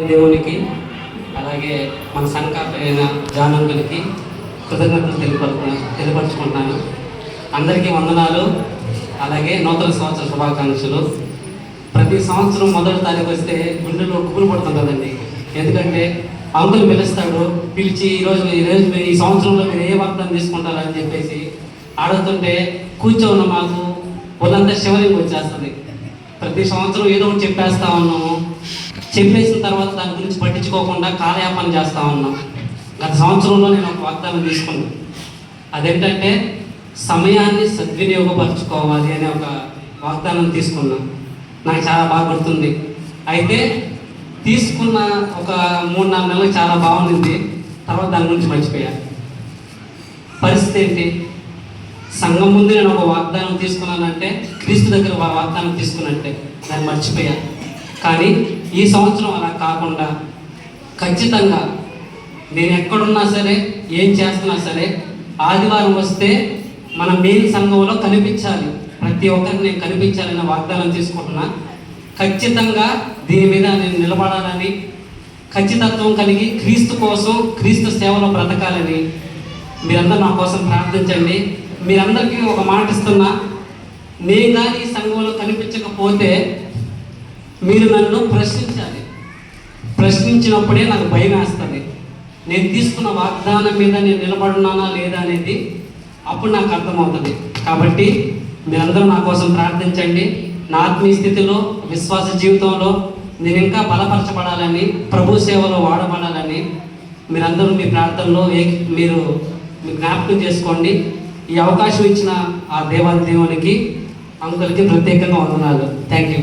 దేవునికి అలాగే మన సంఘ అయిన జానంకులకి కృతజ్ఞతలు తెలిపరు తెలియపరుచుకుంటున్నాను. అందరికీ వందనాలు అలాగే నూతన సంవత్సర శుభాకాంక్షలు. ప్రతి సంవత్సరం మొదటి తారీఖు వస్తే గుండెలో కుబులు పడుతుంటుందండి. ఎందుకంటే అంకులు పిలుస్తాడు పిలిచి ఈరోజు ఈరోజు ఈ సంవత్సరంలో మీరు ఏ వాగ్దానం తీసుకుంటారు అని చెప్పేసి అడుగుతుంటే కూర్చోన్న మాకు వాళ్ళంతా శివలింగ్ వచ్చేస్తుంది. ప్రతి సంవత్సరం ఏదో ఒకటి చెప్పేస్తా ఉన్నాము. చెప్పేసిన తర్వాత దాని గురించి పట్టించుకోకుండా కాలయాపన చేస్తా ఉన్నాం. గత సంవత్సరంలో నేను ఒక వాగ్దానం తీసుకున్నాను అదేంటంటే సమయాన్ని సద్వినియోగపరచుకోవాలి అనే ఒక వాగ్దానం తీసుకున్నాను నాకు చాలా బాగా గుర్తుంది. అయితే తీసుకున్న ఒక మూడు నాలుగు నెలలు చాలా బాగుంది తర్వాత దాని గురించి మర్చిపోయాను పరిస్థితి ఏంటి? సంఘం ముందు నేను ఒక వాగ్దానం తీసుకున్నానంటే క్రీస్తు దగ్గర వాగ్దానం తీసుకున్నట్టే. దాన్ని మర్చిపోయాను కానీ ఈ సంవత్సరం అలా కాకుండా ఖచ్చితంగా నేను ఎక్కడున్నా సరే ఏం చేస్తున్నా సరే ఆదివారం వస్తే మన మెయిన్ సంఘంలో కనిపించాలి. ప్రతి ఒక్కరికి నేను కనిపించాలన్న వాగ్దానం తీసుకుంటున్నా. ఖచ్చితంగా దీని మీద నేను నిలబడాలని ఖచ్చితత్వం కలిగి క్రీస్తు కోసం క్రీస్తు సేవలో బ్రతకాలని మీరందరూ నా కోసం ప్రార్థించండి. మీరందరికీ ఒక మాట ఇస్తున్నా. నేను కానీ ఈ సంఘంలో కనిపించకపోతే మీరు నన్ను ప్రశ్నించాలి. ప్రశ్నించినప్పుడే నాకు భయం వేస్తుంది. నేను తీసుకున్న వాగ్దానం మీద నేను నిలబడున్నానా లేదా అనేది అప్పుడు నాకు అర్థమవుతుంది. కాబట్టి మీరందరూ నా కోసం ప్రార్థించండి. నా ఆత్మీయ స్థితిలో విశ్వాస జీవితంలో నేను ఇంకా బలపరచబడాలని ప్రభు సేవలో వాడబడాలని మీరందరూ మీ ప్రార్థనలో ఏ మీరు మీ జ్ఞాపకం చేసుకోండి. ఈ అవకాశం ఇచ్చిన ఆ దేవాది దేవునికి అంకుల్కి ప్రత్యేకంగా వందనాలు. Thank you